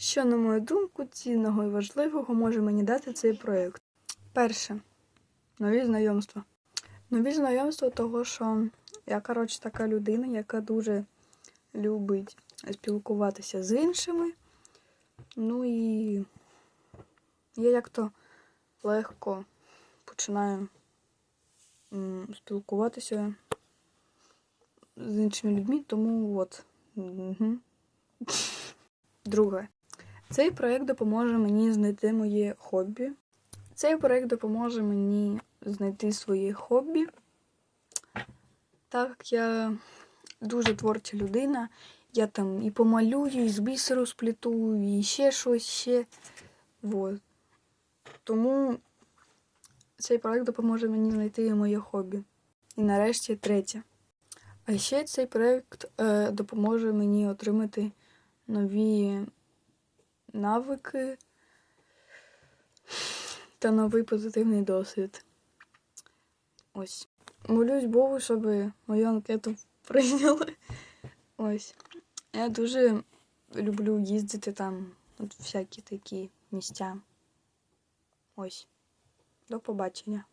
Що, на мою думку, цінного і важливого може мені дати цей проєкт? Перше, нові знайомства. Нові знайомства того, що я, коротше, така людина, яка дуже любить спілкуватися з іншими. Ну і я як-то легко починаю спілкуватися з іншими людьми, тому от. Друге. Цей проєкт допоможе мені знайти моє хобі. Цей проєкт допоможе мені знайти своє хобі. Так як я дуже творча людина. Я там і помалюю, і з бісеру спліту, і ще щось ще. Вот. Тому цей проєкт допоможе мені знайти моє хобі. І нарешті третє. А ще цей проєкт е, допоможе мені отримати нові навики та новий позитивний досвід. Ось. Молюсь Богу, щоб мою анкету прийняли. Ось. Я дуже люблю їздити там, от всякі такі місця. Ось. До побачення.